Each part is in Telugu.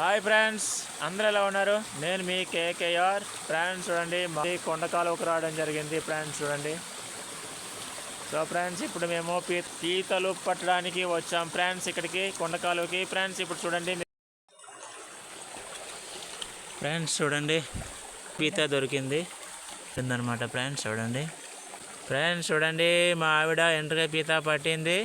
హాయ్ ఫ్రెండ్స్ అందరూ ఎలా ఉన్నారు? నేను మీ కేకేఆర్. ఫ్రెండ్స్ చూడండి మరి కొండకాలువకు రావడం జరిగింది. ఫ్రెండ్స్ చూడండి. సో ఫ్రెండ్స్ ఇప్పుడు మేము పీ పీతలు పట్టడానికి వచ్చాం. ఫ్రెండ్స్ ఇక్కడికి కొండకాలువకి ఫ్రెండ్స్ ఇప్పుడు చూడండి. ఫ్రెండ్స్ చూడండి. పీత దొరికింది. ఉందన్నమాట ఫ్రెండ్స్ చూడండి. ఫ్రెండ్స్ చూడండి మా ఆవిడ ఎండ్రగా పీత పట్టింది.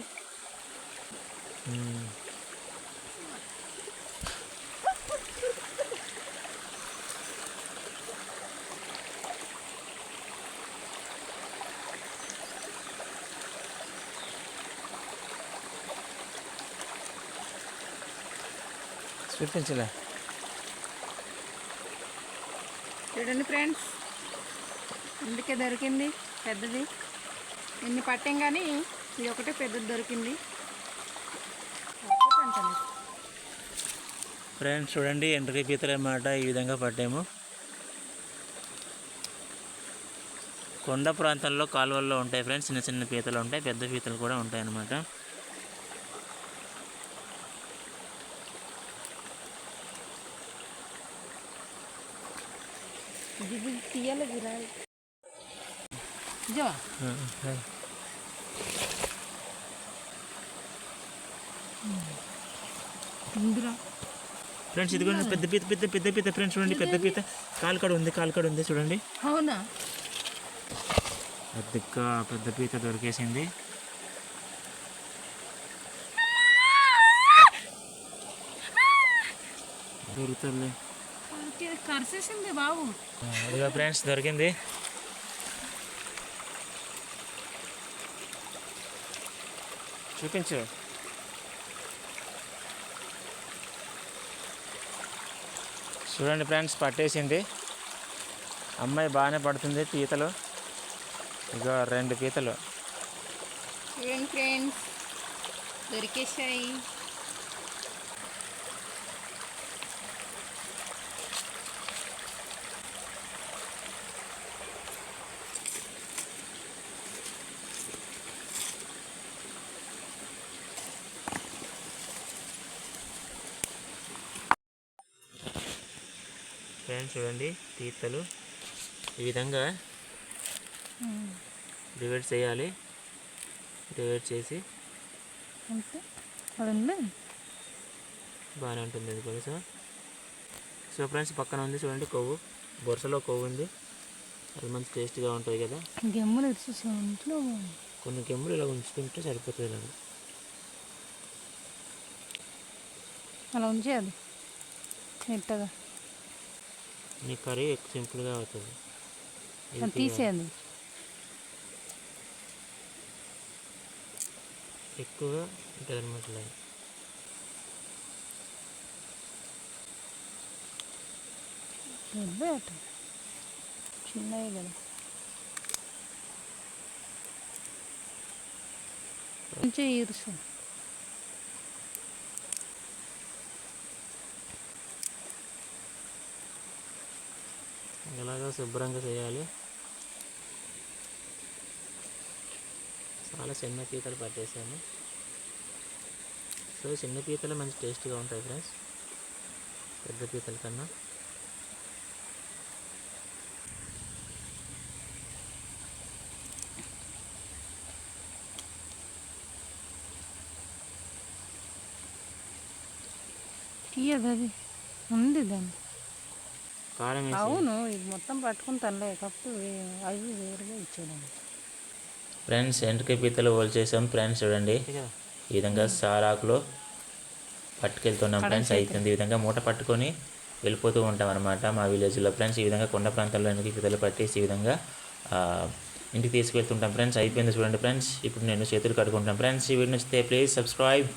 చూపించలే. చూడండి ఫ్రెండ్స్ అందుకే దొరికింది పెద్దది. ఎన్ని పట్టాం కానీ ఇది ఒకటే పెద్దది దొరికింది. ఫ్రెండ్స్ చూడండి ఎండ్రకాయ పీతలు అన్నమాట ఈ విధంగా పట్టాము. కొండ ప్రాంతాల్లో కాలువల్లో ఉంటాయి ఫ్రెండ్స్ చిన్న చిన్న పీతలు ఉంటాయి పెద్ద పీతలు కూడా ఉంటాయి అన్నమాట ఇది తీయాలి గిరాలి నిజమా ఇందులో ఫ్రెండ్స్ ఇది కూడా పెద్ద పీత పెద్ద పెద్ద పీత ఫ్రెండ్స్ చూడండి పెద్ద పీత. కాలు కాడ ఉంది కాలు కాడ ఉంది చూడండి. అవునా? పెద్దగా పెద్ద పీత దొరికేసింది. దొరుకుతుంది కరిసేసింది బాబు. ఇదిగో ఫ్రెండ్స్ దొరికింది. చూపించు. చూడండి ఫ్రెండ్స్ పట్టేసింది. అమ్మాయి బాగానే పడుతుంది పీతలు. ఇగో రెండు పీతలు. చూడండి ఫ్రెండ్స్ దొరికేసాయి ఫ్రెండ్స్ చూడండి పీతలు ఈ విధంగా డివైడ్ చేయాలి. డివైడ్ చేసి బాగానే ఉంటుంది అది కూడా సో. సో ఫ్రెండ్స్ పక్కన ఉంది చూడండి కొవ్వు. బొరసలో కొవ్వు ఉంది. అది మంచి టేస్ట్గా ఉంటుంది కదా. గెమ్ములు ఇంట్లో కొన్ని కెమ్ములు ఇలా ఉంచుకుంటే సరిపోతుంది ఇలా అలా ఉంచేయాలి. మెత్తగా నీ కర్రీ ఎక్కువ సింపుల్గా అవుతుంది. తీసేయాలి ఎక్కువగా పెద్ద అట చిన్నవి కదా. కొంచెం ఇరుసు ఇలాగా శుభ్రంగా చేయాలి. చాలా చిన్న పీతలు పట్టేసాము సో చిన్న పీతలు మంచి టేస్ట్గా ఉంటాయి ఫ్రెండ్స్. పెద్ద పీతల కన్నా. తీయదు అది ఉంది దాన్ని కారం అవును ఇది మొత్తం పట్టుకుని తనలే. కప్పు అవి వేరుగా ఇచ్చేయడం ఫ్రెండ్స్ ఎంటకాయ పీతలు చేసాం. ఫ్రెండ్స్ చూడండి. ఈ విధంగా సారాకులో పట్టుకెళ్తున్నాం ఫ్రెండ్స్. అయితుంది. ఈ విధంగా మూట పట్టుకొని వెళ్ళిపోతూ ఉంటాం అనమాట మా విలేజ్లో. ఫ్రెండ్స్ ఈ విధంగా కొండ ప్రాంతాల్లో ఎంటకాయ పీతలు పట్టేసి ఈ విధంగా ఆ, ఇంటికి తీసుకెళ్తుంటాం ఫ్రెండ్స్. అయిపోయింది చూడండి ఫ్రెండ్స్. ఇప్పుడు నేను చేతులు కడుకుంటాం ఫ్రెండ్స్ ఈ వీడియో నచ్చితే ప్లీజ్ సబ్స్క్రైబ్.